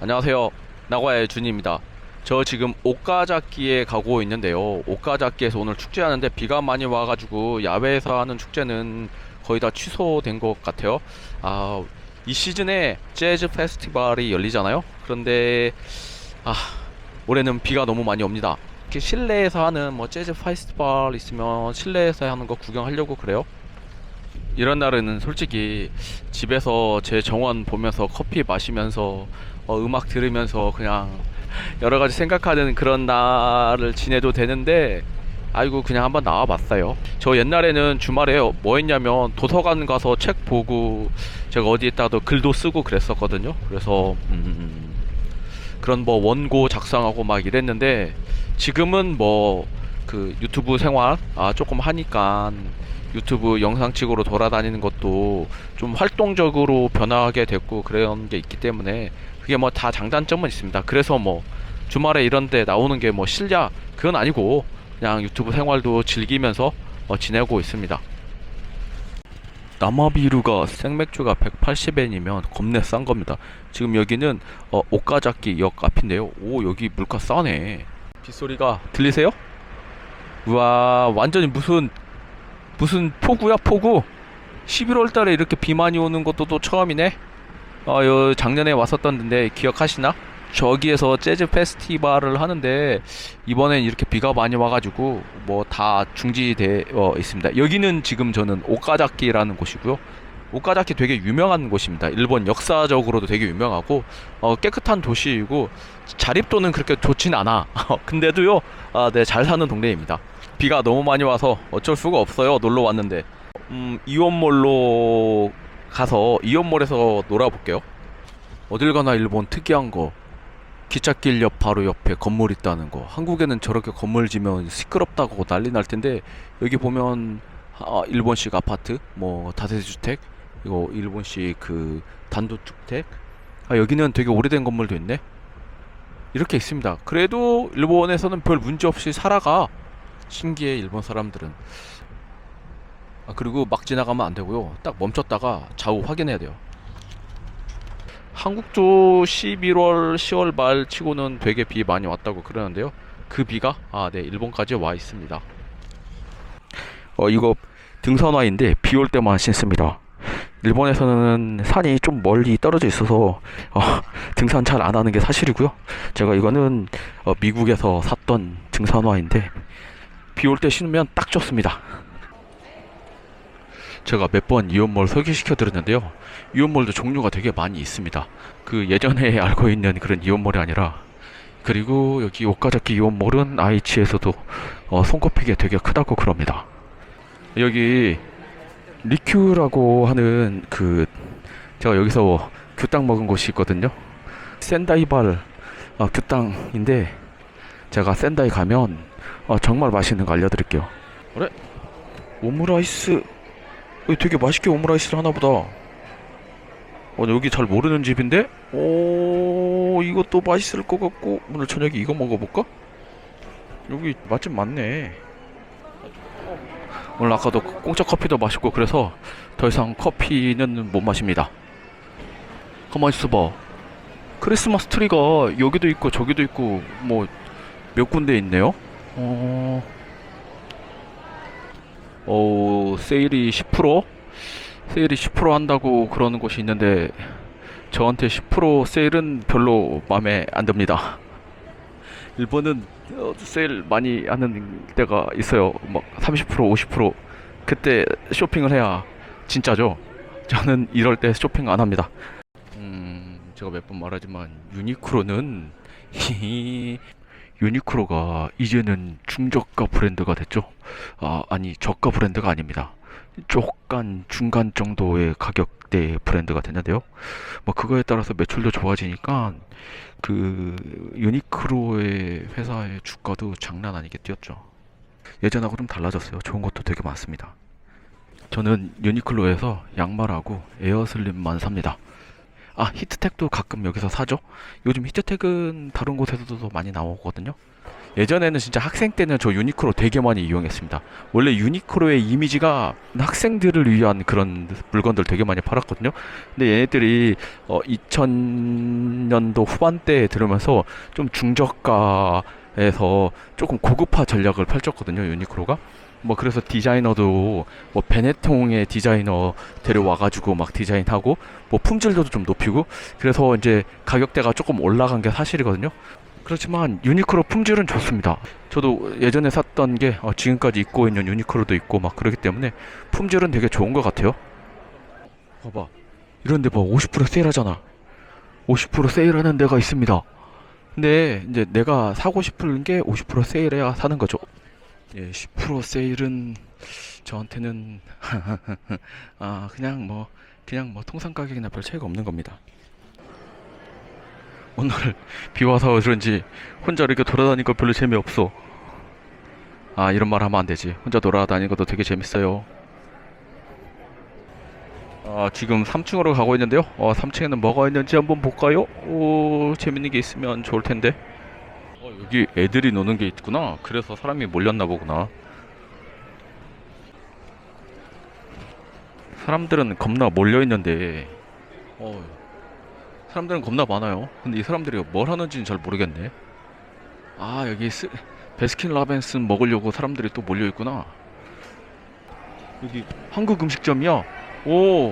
안녕하세요. 나고야의 준입니다. 저 지금 옷가잡기에 가고 있는데요. 옷가잡기에서 오늘 축제하는데 비가 많이 와가지고 야외에서 하는 축제는 거의 다 취소된 것 같아요. 아, 이 시즌에 재즈 페스티벌이 열리잖아요. 그런데 아, 올해는 비가 너무 많이 옵니다. 이렇게 실내에서 하는 뭐 재즈 페스티벌 있으면 실내에서 하는 거 구경하려고 그래요. 이런 날에는 솔직히 집에서 제 정원 보면서 커피 마시면서 어, 음악 들으면서 그냥 여러 가지 생각하는 그런 날을 지내도 되는데 아이고 그냥 한번 나와봤어요. 저 옛날에는 주말에 뭐 했냐면 도서관 가서 책 보고 제가 어디에다도 글도 쓰고 그랬었거든요. 그래서 음, 그런 뭐 원고 작성하고 막 이랬는데 지금은 뭐 그 유튜브 생활 아 조금 하니까 유튜브 영상 찍으러 돌아다니는 것도 좀 활동적으로 변화하게 됐고 그런 게 있기 때문에 그게 뭐 다 장단점은 있습니다. 그래서 뭐 주말에 이런 데 나오는 게 뭐 실냐 그건 아니고 그냥 유튜브 생활도 즐기면서 어, 지내고 있습니다. 남아비루가 생맥주가 180엔이면 겁내 싼 겁니다. 지금 여기는 어, 옷가잡기 역 앞인데요. 오 여기 물가 싸네. 빗소리가 들리세요? 우와 완전히 무슨 무슨 폭우야 폭우 11월 달에 이렇게 비 많이 오는 것도 또 처음이네 아, 요 작년에 왔었던데 기억하시나? 저기에서 재즈 페스티벌을 하는데 이번엔 이렇게 비가 많이 와가지고 뭐 다 중지되어 있습니다. 여기는 지금 저는 오카자키라는 곳이고요. 오카자키 되게 유명한 곳입니다. 일본 역사적으로도 되게 유명하고 어, 깨끗한 도시이고 자립도는 그렇게 좋진 않아. 근데도요, 아, 네, 잘 사는 동네입니다. 비가 너무 많이 와서 어쩔 수가 없어요. 놀러 왔는데. 음, 이온몰로 가서 이온몰에서 놀아볼게요. 어딜 가나 일본 특이한 거. 기찻길 옆 바로 옆에 건물 있다는 거. 한국에는 저렇게 건물 지면 시끄럽다고 난리 날 텐데 여기 보면 아, 일본식 아파트, 뭐 다세대 주택, 이거 일본식 그 단독 주택. 아, 여기는 되게 오래된 건물도 있네. 이렇게 있습니다. 그래도 일본에서는 별 문제 없이 살아가. 신기해 일본 사람들은. 아, 그리고 막 지나가면 안 되고요. 딱 멈췄다가 좌우 확인해야 돼요. 한국도 11월, 10월 말 치고는 되게 비 많이 왔다고 그러는데요. 그 비가 아, 네, 일본까지 와 있습니다. 어, 이거 등산화인데 비 올 때만 신습니다. 일본에서는 산이 좀 멀리 떨어져 있어서 어, 등산 잘 안 하는 게 사실이고요. 제가 이거는 어, 미국에서 샀던 등산화인데 비 올 때 신으면 딱 좋습니다. 제가 몇 번 이온몰 소개시켜 드렸는데요. 이온몰도 종류가 되게 많이 있습니다. 그 예전에 알고 있는 그런 이온몰이 아니라 그리고 여기 오카자키 이온몰은 아이치에서도 어, 손꼽히게 되게 크다고 그럽니다. 여기 리큐라고 하는 그 제가 여기서 규땅 먹은 곳이 있거든요. 센다이발 어, 규땅인데 제가 센다이 가면 어, 정말 맛있는 거 알려드릴게요. 그래? 오므라이스 어, 되게 맛있게 오므라이스를 하나 보다. 어, 여기 잘 모르는 집인데? 오, 이것도 맛있을 것 같고, 오늘 저녁에 이거 먹어볼까? 여기 맛집 많네. 오늘 아까도 공짜 커피도 마셨고, 그래서 더 이상 커피는 못 마십니다. 가만히 있어봐. 크리스마스 트리가 여기도 있고, 저기도 있고, 뭐, 몇 군데 있네요? 어, 어, 세일이 10%? 세일이 10% 한다고 그러는 곳이 있는데 저한테 10% 세일은 별로 마음에 안 듭니다. 일본은 어, 세일 많이 하는 때가 있어요. 막 30%, 50% 그때 쇼핑을 해야 진짜죠. 저는 이럴 때 쇼핑 안 합니다. 음, 제가 몇 번 말하지만 유니크로는 유니크로가 이제는 중저가 브랜드가 됐죠. 아, 아니 저가 브랜드가 아닙니다. 조금 중간 정도의 가격대 브랜드가 됐는데요. 뭐 그거에 따라서 매출도 좋아지니까 그 유니크로의 회사의 주가도 장난 아니게 뛰었죠. 예전하고 좀 달라졌어요. 좋은 것도 되게 많습니다. 저는 유니클로에서 양말하고 에어슬림만 삽니다. 아, 히트텍도 가끔 여기서 사죠. 요즘 히트텍은 다른 곳에서도 많이 나오거든요. 예전에는 진짜 학생 때는 저 유니크로 되게 많이 이용했습니다. 원래 유니크로의 이미지가 학생들을 위한 그런 물건들 되게 많이 팔았거든요. 근데 얘네들이 어 2000년도 후반대에 들으면서 좀 중저가에서 조금 고급화 전략을 펼쳤거든요. 유니크로가. 뭐 그래서 디자이너도 뭐 베네통의 디자이너 데려와가지고 막 디자인하고 뭐 품질도 좀 높이고 그래서 이제 가격대가 조금 올라간 게 사실이거든요. 그렇지만 유니크로 품질은 좋습니다. 저도 예전에 샀던 게 어, 지금까지 입고 있는 유니크로도 있고 막 그러기 때문에 품질은 되게 좋은 것 같아요. 봐봐, 이런데 뭐50% 세일하잖아. 50% 세일하는 데가 있습니다. 근데 이제 내가 사고 싶은 게 50% 세일해야 사는 거죠. 예, 10% 세일은 저한테는 아 그냥 뭐 그냥 뭐 통상 가격이나 별 차이가 없는 겁니다. 오늘 비 와서 그런지 혼자 이렇게 돌아다니니까 별로 재미없어. 아 이런 말 하면 안 되지. 혼자 돌아다니는 것도 되게 재밌어요. 아 지금 3층으로 가고 있는데요. 어 3층에는 뭐가 있는지 한번 볼까요? 오 재밌는 게 있으면 좋을 텐데. 어 여기 애들이 노는 게 있구나. 그래서 사람이 몰렸나 보구나. 사람들은 겁나 몰려 있는데 어 사람들은 겁나 많아요. 근데 이 사람들이 뭘 하는지는 잘 모르겠네. 아, 여기 스, 베스킨 라빈스 먹으려고 사람들이 또 몰려 있구나. 여기 한국 음식점이야. 오.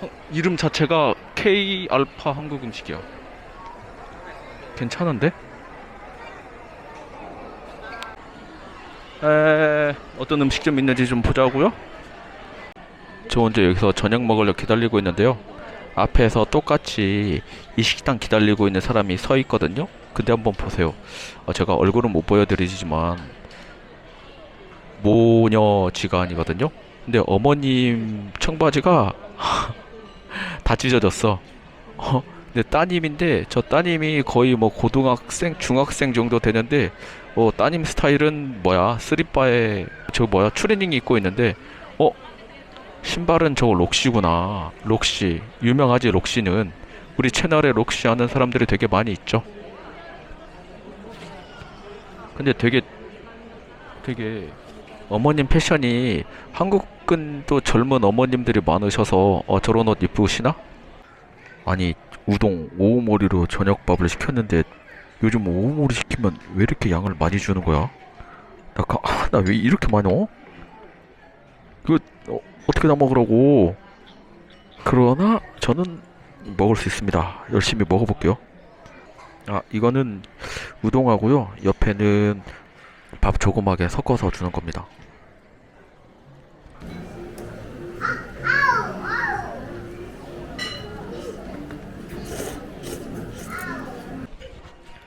어, 이름 자체가 K 알파 한국 음식이야. 괜찮은데? 에, 어떤 음식점 있는지 좀 보자고요. 저 혼자 여기서 저녁 먹으려 기다리고 있는데요. 앞에서 똑같이 이 식당 기다리고 있는 사람이 서 있거든요. 근데 한번 보세요. 어, 제가 얼굴은 못 보여드리지만 모녀 지간이거든요. 근데 어머님 청바지가 다 찢어졌어. 어, 근데 따님인데 저 따님이 거의 뭐 고등학생, 중학생 정도 되는데 어, 따님 스타일은 뭐야? 스리바에 저 뭐야? 추리닝 입고 있는데 어 신발은 저거 록시구나. 록시. 유명하지, 록시는. 우리 채널에 록시 하는 사람들이 되게 많이 있죠. 근데 되게, 되게, 어머님 패션이 한국은 또 젊은 어머님들이 많으셔서, 어, 저런 옷 이쁘시나? 아니, 우동, 오우머리로 저녁밥을 시켰는데, 요즘 오우머리 시키면 왜 이렇게 양을 많이 주는 거야? 나, 가, 나왜 이렇게 많이 어? 그, 어, 어떻게 다 먹으라고. 그러나 저는 먹을 수 있습니다. 열심히 먹어볼게요. 아, 이거는 우동하고요. 옆에는 밥 조그맣게 섞어서 주는 겁니다.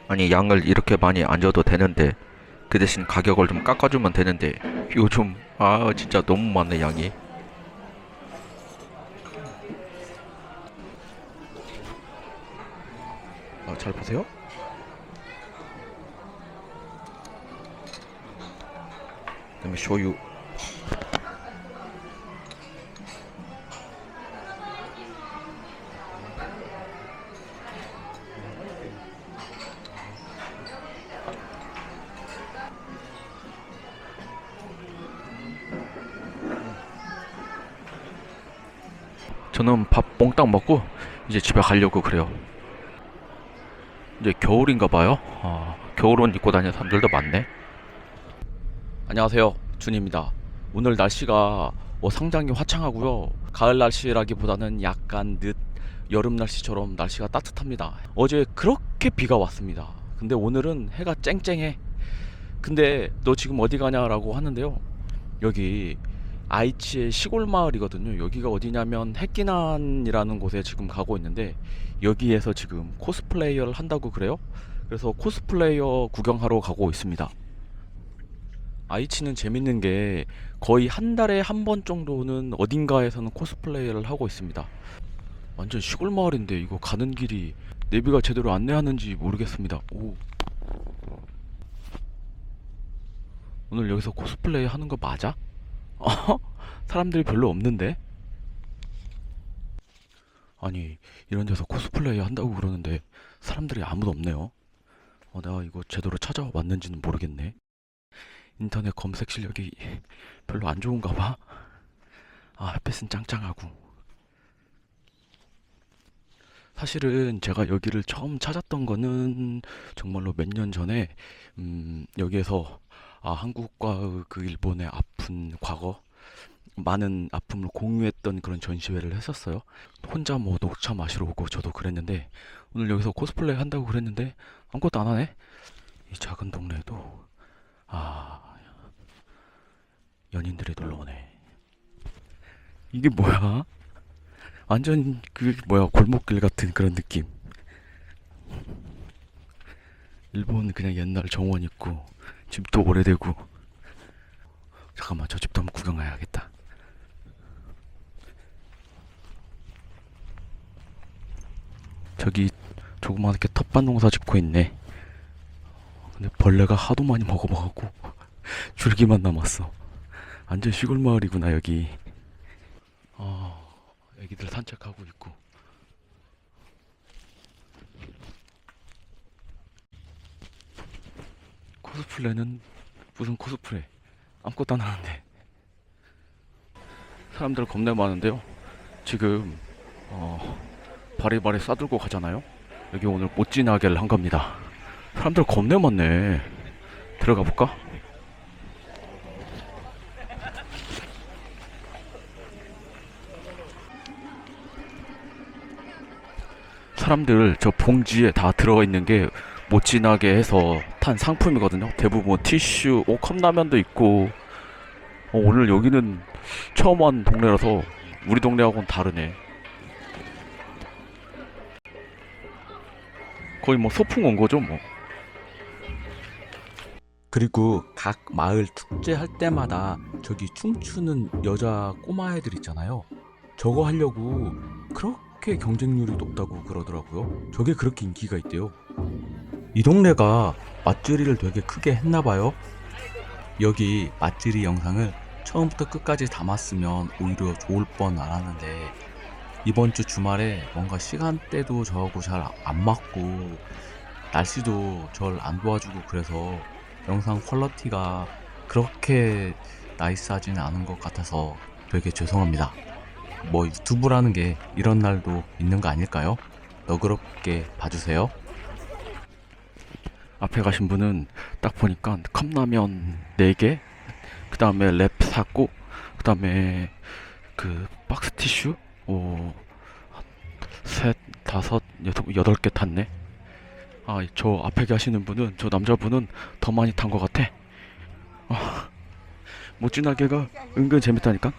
아니, 양을 이렇게 많이 안 줘도 되는데, 그 대신 가격을 좀 깎아주면 되는데, 요즘, 아, 진짜 너무 많네, 양이. 아, 잘 보세요. Me show you. 저는 밥 몽땅 먹고 이제 집에 가려고 그래요. 이제 겨울인가 봐요. 어, 겨울옷 입고 다니는 사람들도 많네. 안녕하세요. 준입니다. 오늘 날씨가 어, 상당히 화창하고요. 가을 날씨라기보다는 약간 늦 여름 날씨처럼 날씨가 따뜻합니다. 어제 그렇게 비가 왔습니다. 근데 오늘은 해가 쨍쨍해. 근데 너 지금 어디 가냐라고 하는데요. 여기 아이치의 시골 마을이거든요. 여기가 어디냐면 핵기난이라는 곳에 지금 가고 있는데 여기에서 지금 코스플레이어를 한다고 그래요. 그래서 코스플레이어 구경하러 가고 있습니다. 아이치는 재밌는 게 거의 한 달에 한 번 정도는 어딘가에서는 코스플레이어를 하고 있습니다. 완전 시골 마을인데 이거 가는 길이 내비가 제대로 안내하는지 모르겠습니다. 오. 오늘 여기서 코스플레이 하는 거 맞아? 어? 사람들이 별로 없는데? 아니, 이런 데서 코스플레이 한다고 그러는데 사람들이 아무도 없네요. 어, 내가 이거 제대로 찾아왔는지는 모르겠네. 인터넷 검색 실력이 별로 안 좋은가 봐. 아, 햇빛은 짱짱하고. 사실은 제가 여기를 처음 찾았던 거는 정말로 몇 년 전에, 음, 여기에서, 아, 한국과 그 일본의 아픈 과거, 많은 아픔을 공유했던 그런 전시회를 했었어요. 혼자 뭐 녹차 마시러 오고 저도 그랬는데, 오늘 여기서 코스플레이 한다고 그랬는데, 아무것도 안 하네? 이 작은 동네에도, 아, 연인들이 놀러 오네. 이게 뭐야? 완전 그 뭐야 골목길 같은 그런 느낌. 일본 그냥 옛날 정원 있고 집도 오래되고. 잠깐만 저 집도 한번 구경 가야겠다. 저기 조그맣게 텃밭 농사 짓고 있네. 근데 벌레가 하도 많이 먹어봐갖고 줄기만 남았어. 완전 시골 마을이구나 여기. 아, 애기들 산책하고 있고. 코스플레는 무슨 코스플레? 아무것도 안 하는데. 사람들 겁나 많은데요. 지금 어, 바리바리 싸들고 가잖아요. 여기 오늘 못 지나게를 한 겁니다. 사람들 겁나 많네. 들어가 볼까? 사람들 저 봉지에 다 들어가 있는 게 못 지나게 해서 탄 상품이거든요. 대부분 티슈, 오 컵라면도 있고. 어, 오늘 여기는 처음 온 동네라서 우리 동네하고는 다르네. 거의 뭐 소풍 온 거죠, 뭐. 그리고 각 마을 축제 할 때마다 저기 춤추는 여자 꼬마애들 있잖아요. 저거 하려고 그렇게 경쟁률이 높다고 그러더라고요. 저게 그렇게 인기가 있대요. 이 동네가 맛들이를 되게 크게 했나 봐요. 여기 맛들이 영상을 처음부터 끝까지 담았으면 오히려 좋을 뻔 알았는데 이번 주 주말에 뭔가 시간대도 저하고 잘 안 맞고 날씨도 절 안 도와주고 그래서 영상 퀄러티가 그렇게 나이스하지는 않은 것 같아서 되게 죄송합니다. 뭐 유튜브라는 게 이런 날도 있는 거 아닐까요? 너그럽게 봐주세요. 앞에 가신 분은 딱 보니까 컵라면 4개, 그 다음에 랩 샀고, 그 다음에 그 박스 티슈, 오, 셋, 다섯, 여섯, 여덟 개 탔네. 아, 저 앞에 가시는 분은, 저 남자분은 더 많이 탄 것 같아. 아, 못지나게가 은근 재밌다니까?